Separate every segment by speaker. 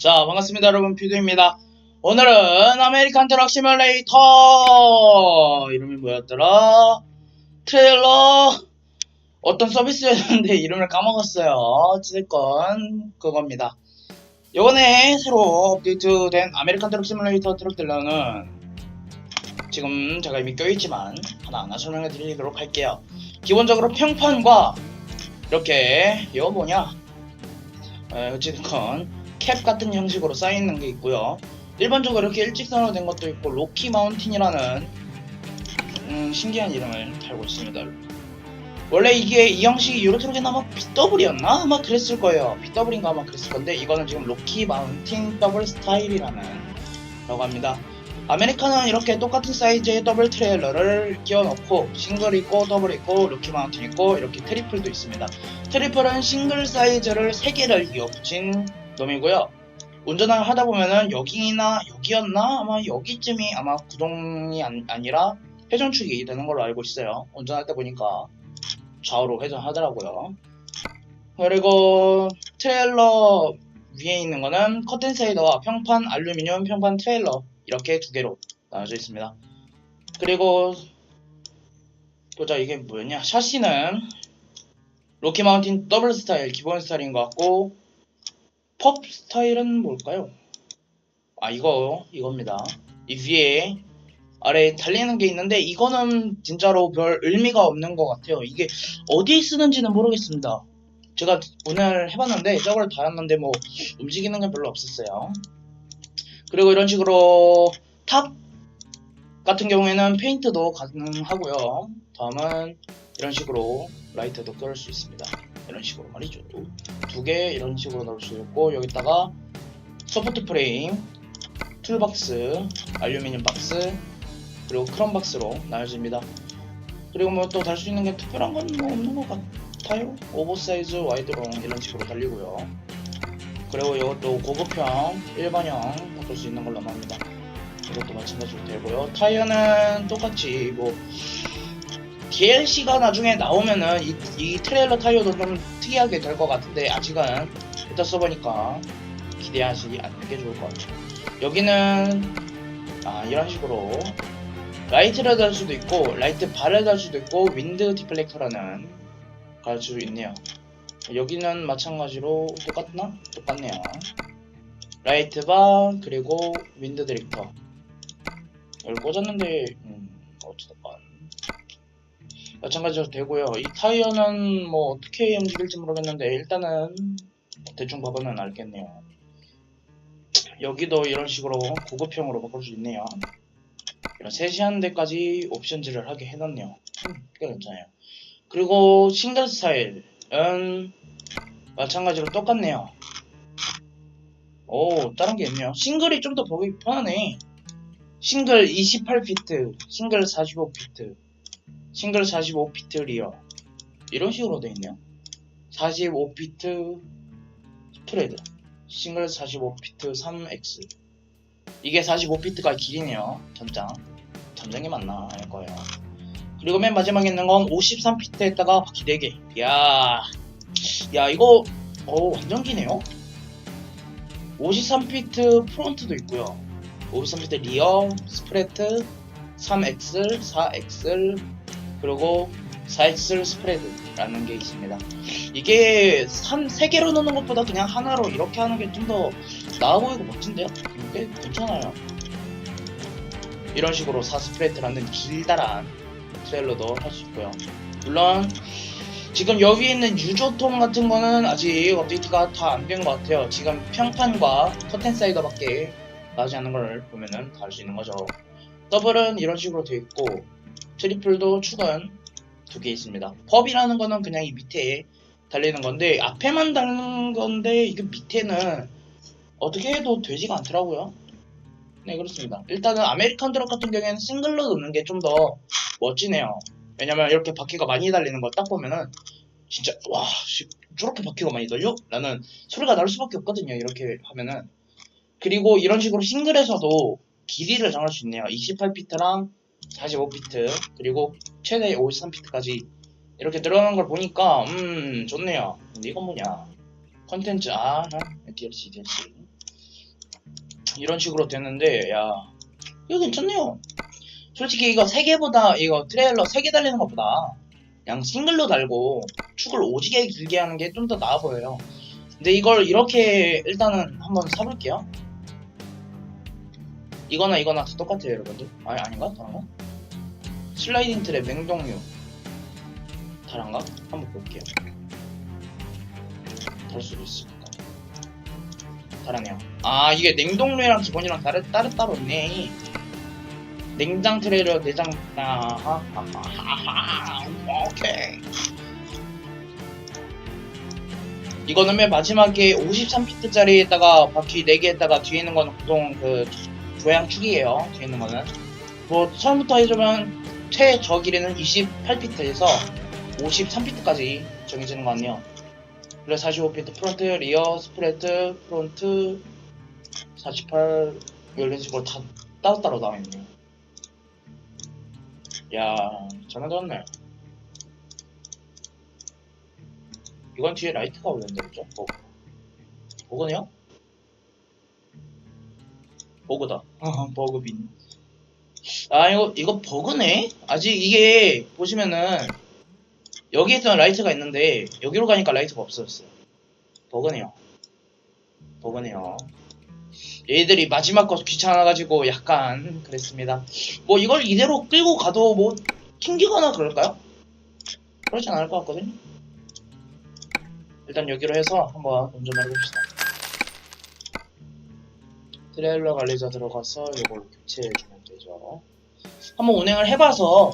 Speaker 1: 자, 반갑습니다, 여러분. 퓨드입니다. 오늘은 아메리칸 트럭 시뮬레이터! 이름이 뭐였더라? 트레일러! 어떤 서비스였는데 이름을 까먹었어요. 어찌됐건, 그겁니다. 요번에 새로 업데이트된 아메리칸 트럭 시뮬레이터 트럭 딜러는 지금 제가 이미 껴있지만 하나하나 설명해 드리도록 할게요. 기본적으로 평판과 이렇게 이거 뭐냐 에, 어찌됐건 캡 같은 형식으로 쌓여있는 게 있고요. 일반적으로 이렇게 일직선으로 된 것도 있고 로키 마운틴이라는 음, 신기한 이름을 달고 있습니다. 원래 이게 이 형식이 유로트럭에는 아마 BW였나? 아마 그랬을 거예요. BW인가 아마 그랬을 건데 이거는 지금 로키 마운틴 더블 스타일이라는 라고 합니다. 아메리카는 이렇게 똑같은 사이즈의 더블 트레일러를 끼워놓고 싱글 있고 더블 있고 로키 마운틴 있고 이렇게 트리플도 있습니다. 트리플은 싱글 사이즈를 3개를 이어 붙인 놈이고요. 운전을 하다 보면은 여기나 여기였나 아마 여기쯤이 아마 구동이 안, 아니 라 회전축이 되는 걸로 알고 있어요. 운전할 때 보니까 좌우로 회전하더라고요. 그리고 트레일러 위에 있는 거는 커튼 세이더와 평판 알루미늄 평판 트레일러 이렇게 두 개로 나눠져 있습니다. 그리고 보자 이게 뭐였냐 샤시는 로키 마운틴 더블 스타일 기본 스타일인 것 같고 펍 스타일은 뭘까요? 아 이거 이겁니다. 이 위에 아래 달리는 게 있는데 이거는 진짜로 별 의미가 없는 것 같아요. 이게 어디에 쓰는지는 모르겠습니다. 제가 오늘 해봤는데 저걸 달았는데 뭐 움직이는 게 별로 없었어요. 그리고 이런 식으로 탑 같은 경우에는 페인트도 가능하고요. 다음은 이런 식으로 라이트도 끌을 수 있습니다. 이런 식으로 말이죠. 두 개 이런 식으로 넣을 수 있고 여기다가 서포트 프레임, 툴박스, 알루미늄 박스, 그리고 크롬 박스로 나눠집니다. 그리고 뭐 또 달 수 있는 게 특별한 건 뭐 없는 것 같아요. 오버사이즈 와이드롱 이런 식으로 달리고요. 그리고 이것도 고급형, 일반형 바꿀 수 있는 걸로 합니다. 이것도 마찬가지로 되고요. 타이어는 똑같이 뭐 DLC가 나중에 나오면은 이, 이 트레일러 타이어도 좀 특이하게 될 것 같은데 아직은 일단 써보니까 기대하지 않는 게 좋을 것 같아요. 여기는 아 이런 식으로 라이트를 달 수도 있고 라이트 바를 달 수도 있고 윈드 디플렉터라는 갈 수 있네요. 여기는 마찬가지로 똑같나? 똑같네요. 라이트 바 그리고 윈드 디렉터 여기 꽂았는데 음, 어찌됐건 마찬가지로 되고요. 이 타이어는 뭐 어떻게 움직일지 모르겠는데 일단은 대충 봐보면 알겠네요. 여기도 이런 식으로 고급형으로 바꿀 수 있네요. 이런 세시한 데까지 옵션즈를 하게 해놨네요. 음, 꽤 괜찮아요. 그리고 싱글 스타일은 마찬가지로 똑같네요. 오, 다른 게 있네요. 싱글이 좀 더 보기 편하네. 싱글 28피트, 싱글 45피트, 싱글 45피트 리어. 이런 식으로 되어 있네요. 45피트 스프레드, 싱글 45피트 3X. 이게 45피트가 길이네요. 전장. 전장이 맞나? 알 거예요. 그리고 맨 마지막에 있는 건 53피트에다가 바퀴 4개. 이야. 야, 이거, 어 완전 기네요? 53피트 프론트도 있고요. 53피트 리어, 스프레트, 3X, 4X, 그리고 4X 스프레드라는 게 있습니다. 이게 3, 3개로 넣는 것보다 그냥 하나로 이렇게 하는 게 좀 더 나아 보이고 멋진데요? 꽤 괜찮아요. 이런 식으로 4스프레트라는 길다란 트레일러도 할 수 있고요. 물론 지금 여기 있는 유조통 같은 거는 아직 업데이트가 다 안 된 것 같아요. 지금 평판과 커튼 사이더밖에 나오지 않는 걸 보면은 다알수 있는 거죠. 더블은 이런 식으로 되어 있고 트리플도 축은 두 개 있습니다. 펍이라는 거는 그냥 이 밑에 달리는 건데 앞에만 달리는 건데 이게 밑에는 어떻게 해도 되지가 않더라고요. 네 그렇습니다. 일단은 아메리칸 드럭 같은 경우에는 싱글로 넣는 게 좀 더 멋지네요. 왜냐면 이렇게 바퀴가 많이 달리는 걸 딱 보면은 진짜 와 씨, 저렇게 바퀴가 많이 달려? 라는 소리가 날 수밖에 없거든요. 이렇게 하면은 그리고 이런 식으로 싱글에서도 길이를 정할 수 있네요. 28피트랑 45피트 그리고 최대 53피트까지 이렇게 들어가는 걸 보니까 음 좋네요. 근데 이건 뭐냐? 컨텐츠 아 DLC DLC 이런 식으로 됐는데 야 이거 괜찮네요 솔직히 이거 3개보다 이거 트레일러 3개 달리는 것보다 그냥 싱글로 달고 축을 오지게 길게 하는 게 좀 더 나아 보여요 근데 이걸 이렇게 일단은 한번 사볼게요 이거나 이거나 다 똑같아요 여러분들 아니 아닌가? 다른가? 슬라이딩 트랩 냉동류 다른가? 한번 볼게요. 다를 수도 있으니까 다르네요. 아 이게 냉동류랑 기본이랑 다르, 따로 따로 있네. 냉장 트레이러 내장. 아하 아하하하 오케이. 이거는 맨 마지막에 53피트짜리에다가 바퀴 4개에다가 뒤에 있는 거는 보통 그 조향축이에요. 뒤에 있는 거는. 뭐 처음부터 해주면 최저 길이는 28피트에서 53피트까지 정해지는 거 같네요. 그래 45피트 프론트 리어 스프레드 프론트 48 이런 식으로 다 따로따로 나와 있네요. 야 전화 들었네. 이건 뒤에 라이트가 올렸는데 그죠? 버그 버그네요? 버그다. 버그빈 아 이거 이거 버그네? 아직 이게 보시면은 여기 있던 라이트가 있는데 여기로 가니까 라이트가 없어졌어요. 버그네요. 버그네요. 얘들이 마지막 거 귀찮아가지고 약간 그랬습니다. 뭐 이걸 이대로 끌고 가도 뭐 튕기거나 그럴까요? 그러진 않을 것 같거든요. 일단 여기로 해서 한번 운전을 해봅시다. 트레일러 관리자 들어가서 이걸 교체해주면 되죠 한번 운행을 해봐서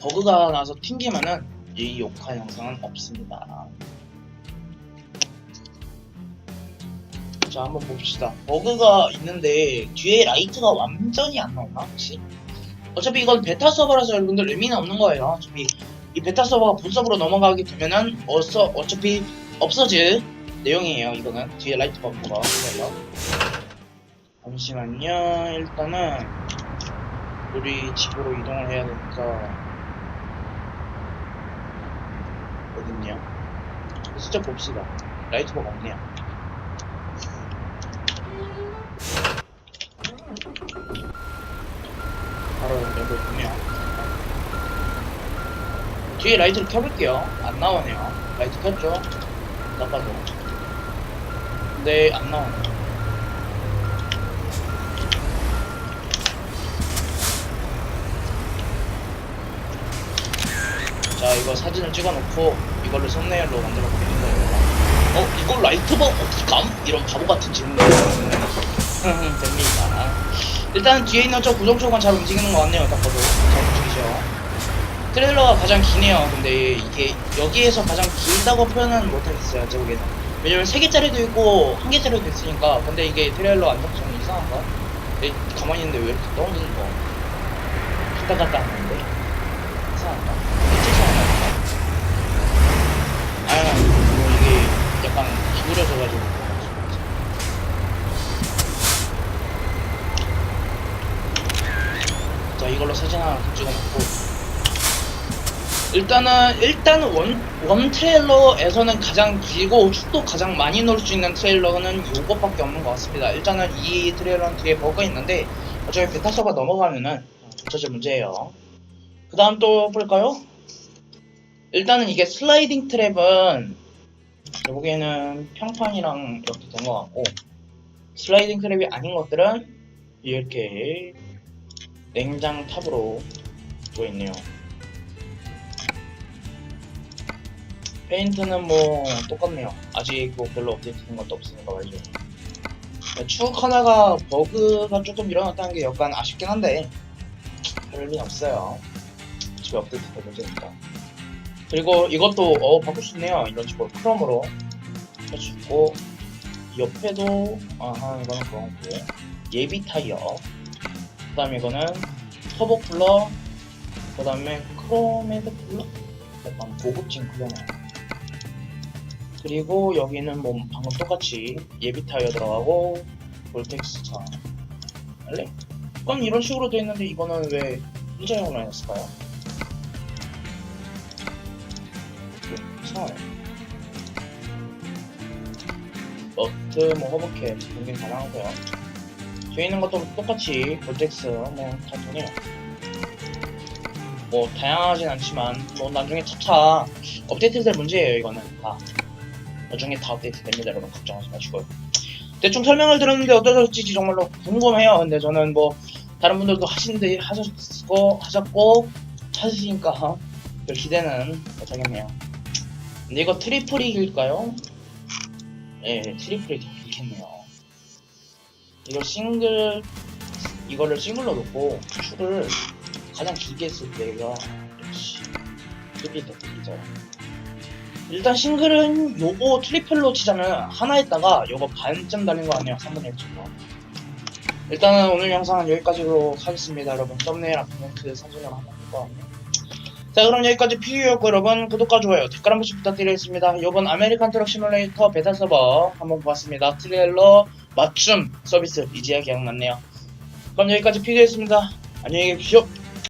Speaker 1: 버그가 나서 튕기면은 이 녹화 영상은 없습니다. 자 한번 봅시다. 버그가 있는데 뒤에 라이트가 완전히 안 나오나 혹시? 어차피 이건 베타 서버라서 여러분들 의미는 없는 거예요. 어차피 이 베타 서버가 본 서버로 넘어가게 되면은 어서 어차피 없어질 내용이에요. 이거는 뒤에 라이트 버그가 그래요. 잠시만요. 일단은 우리 집으로 이동을 해야 되니까 어딨냐? 숫자 봅시다. 라이트버가 없네요. 바로 여기 보면 뒤에 라이트를 켜볼게요. 안 나오네요. 라이트 켰죠? 나빠도. 근데 안 나오네. 자 이거 사진을 찍어놓고 이걸로 썸네일로 만들어 보는 거예요. 어 이걸 라이트버 어떻게 감? 이런 바보 같은 질문을 됩니다. 일단 뒤에 있는 저 구동쪽은 잘 움직이는 것 같네요. 딱 봐도 잘 움직이죠. 트레일러가 가장 기네요. 근데 이게 여기에서 가장 길다고 표현은 못하겠어요. 제 보기에는. 왜냐면 3개짜리도 있고 1개짜리도 있으니까. 근데 이게 트레일러 안정성이 이상한가? 내 가만히 있는데 왜 이렇게 떠오르는 거? 갔다 갔다 하는데 이상한가? 이상한가? 아, 뭐 이게 기울여져가지고. 자, 이걸로 사진 하나 더 찍어놓고. 일단은, 일단은 원, 원 트레일러에서는 가장 길고 축도 가장 많이 넣을 수 있는 트레일러는 이것밖에 없는 것 같습니다. 일단은 이 트레일러는 뒤에 버그가 있는데, 어차피 베타 서버 넘어가면은 없어질 문제예요. 그 다음 또 볼까요? 일단은 이게 슬라이딩 트랩은 제 보기에는 평판이랑 이렇게 된 것 같고 슬라이딩 트랩이 아닌 것들은 이렇게 냉장 탑으로 되어 있네요. 페인트는 뭐 똑같네요. 아직 뭐 별로 업데이트 된 것도 없으니까 말이죠. 축 하나가 버그가 조금 일어났다는 게 약간 아쉽긴 한데 별 일은 없어요. 집에 업데이트 될 문제니까. 그리고 이것도 어 바꿀 수 있네요. 이런 식으로 크롬으로. 할 수 있고 옆에도 아하 이거는 그런 거고. 예비 타이어. 그 다음에 이거는 터보 쿨러. 그 다음에 크로메드 쿨러? 약간 고급진 쿨러네요. 그리고 여기는 뭐 방금 똑같이 예비 타이어 들어가고 볼텍스 차. 원래? 그건 이런 식으로 돼 있는데 이거는 왜 일자형으로 해놨을까요? 어, 그뭐 허브캣 공개 가능하고요. 뒤에 있는 것도 똑같이 볼텍스 뭐다 되네요. 뭐 다양하진 않지만 뭐 나중에 차차 업데이트될 문제예요 이거는 다 나중에 다 업데이트 됩니다 여러분 걱정하지 마시고요. 대충 설명을 들었는데 어떠실지 정말로 궁금해요. 근데 저는 뭐 다른 분들도 하신데 하셨고 하셨고 찾으시니까 별 기대는 못하겠네요. 근데 이거 트리플이길까요? 예, 트리플이 더 좋겠네요. 이거 싱글 이거를 싱글로 놓고 축을 가장 길게 했을 때가 역시 트리플이 더 길죠. 일단 싱글은 요거 트리플로 치자면 하나에다가 요거 반쯤 달린 거 아니에요? 3분의 1쯤 일단은 오늘 영상은 여기까지로 하겠습니다 여러분 썸네일 앞에는 그 사진을 한번 볼거든요 자 그럼 여기까지 피규어였고 여러분 구독과 좋아요 댓글 한 번씩 부탁드리겠습니다. 이번 아메리칸 트럭 시뮬레이터 베타 서버 한번 보았습니다. 트레일러 맞춤 서비스 이제야 기억났네요. 그럼 여기까지 피규어였습니다. 안녕히 계십시오